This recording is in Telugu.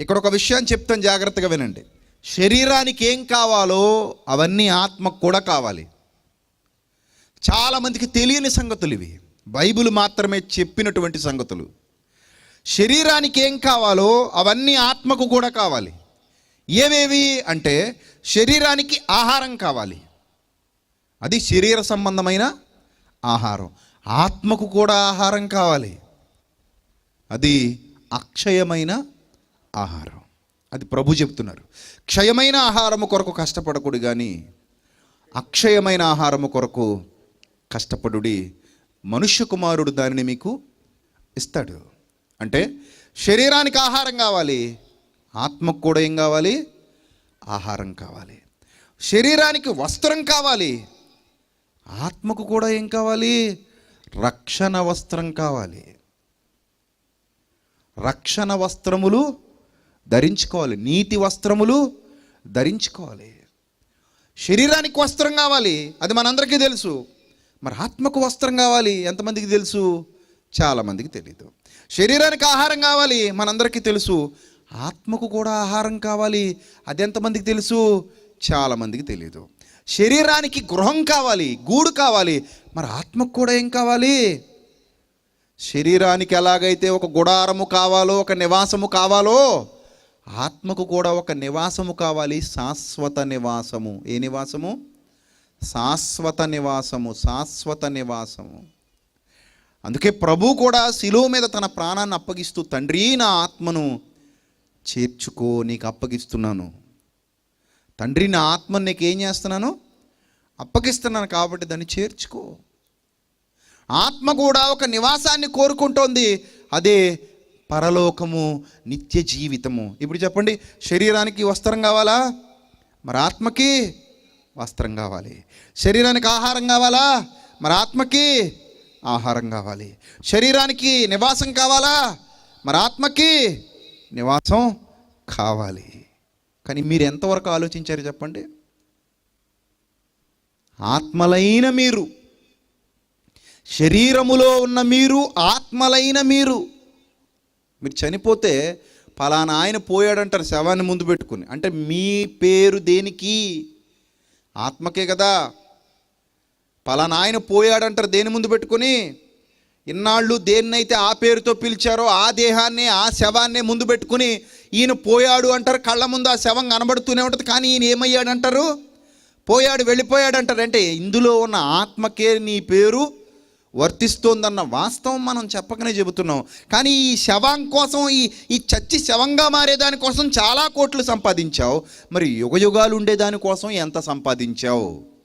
ఇక్కడ ఒక విషయాన్ని చెప్తాను జాగ్రత్తగా వినండి. శరీరానికి ఏం కావాలో అవన్నీ ఆత్మకు కూడా కావాలి. చాలామందికి తెలియని సంగతులు ఇవి. బైబిల్ మాత్రమే చెప్పినటువంటి సంగతులు. శరీరానికి ఏం కావాలో అవన్నీ ఆత్మకు కూడా కావాలి. ఏవేవి అంటే శరీరానికి ఆహారం కావాలి. అది శరీర సంబంధమైన ఆహారం. ఆత్మకు కూడా ఆహారం కావాలి. అది అక్షయమైన ఆహారం. అది ప్రభు చెప్తున్నారు. క్షయమైన ఆహారము కొరకు కష్టపడకూడదు కానీ అక్షయమైన ఆహారము కొరకు కష్టపడుడి మనుష్య కుమారుడు దానిని మీకు ఇస్తాడు. అంటే శరీరానికి ఆహారం కావాలి ఆత్మకు కూడా ఏం కావాలి? ఆహారం కావాలి. శరీరానికి వస్త్రం కావాలి ఆత్మకు కూడా ఏం కావాలి? రక్షణ వస్త్రం కావాలి. రక్షణ వస్త్రములు ధరించుకోవాలి. నీతి వస్త్రములు ధరించుకోవాలి. శరీరానికి వస్త్రం కావాలి. అది మనందరికీ తెలుసు. మరి ఆత్మకు వస్త్రం కావాలి. ఎంతమందికి తెలుసు? చాలామందికి తెలియదు శరీరానికి ఆహారం కావాలి. మనందరికీ తెలుసు. ఆత్మకు కూడా ఆహారం కావాలి. అది ఎంతమందికి తెలుసు? చాలామందికి తెలియదు శరీరానికి గృహం కావాలి. గూడు కావాలి. మరి ఆత్మకు కూడా ఏం కావాలి? శరీరానికి ఎలాగైతే ఒక గుడారము కావాలో ఒక నివాసము కావాలో ఆత్మకు కూడా ఒక నివాసము కావాలి శాశ్వత నివాసము. ఏ నివాసము? శాశ్వత నివాసము శాశ్వత నివాసము. అందుకే ప్రభు కూడా శిలువ మీద తన ప్రాణాన్ని అప్పగిస్తూ తండ్రి నా ఆత్మను చేర్చుకో నీకు అప్పగిస్తున్నాను. తండ్రి నా ఆత్మను నీకు ఏం చేస్తున్నాను? అప్పగిస్తున్నాను కాబట్టి దాన్ని చేర్చుకో. ఆత్మ కూడా ఒక నివాసాన్ని కోరుకుంటోంది. అదే పరలోకము నిత్య జీవితము. ఇప్పుడు చెప్పండి శరీరానికి వస్త్రం కావాలా? మరి ఆత్మకి వస్త్రం కావాలి. శరీరానికి ఆహారం కావాలా? మరి ఆత్మకి ఆహారం కావాలి. శరీరానికి నివాసం కావాలా? మరి ఆత్మకి నివాసం కావాలి. కానీ మీరు ఎంతవరకు ఆలోచించారు చెప్పండి? ఆత్మలైన మీరు శరీరములో ఉన్న మీరు ఆత్మలైన మీరు మీరు చనిపోతే పలానా ఆయన పోయాడంటారు శవాన్ని ముందు పెట్టుకుని. అంటే మీ పేరు దేనికి? ఆత్మకే కదా. పలానా ఆయన పోయాడంటారు దేని ముందు పెట్టుకుని? ఇన్నాళ్ళు దేన్నైతే ఆ పేరుతో పిలిచారో ఆ దేహాన్ని ఆ శవాన్నే ముందు పెట్టుకుని ఈయన పోయాడు అంటారు. కళ్ళ ముందు ఆ శవం కనబడుతూనే ఉంటుంది. కానీ ఈయన ఏమయ్యాడు అంటారు పోయాడు వెళ్ళిపోయాడు అంటారు అంటే ఇందులో ఉన్న ఆత్మకే నీ పేరు వర్తిస్తోందన్న వాస్తవం మనం చెప్పకనే చెబుతున్నాం. కానీ ఈ శవం కోసం ఈ ఈ చచ్చి శవంగా మారేదానికోసం చాలా కోట్లు సంపాదించావు. మరి యుగ యుగాలు ఎంత సంపాదించావు?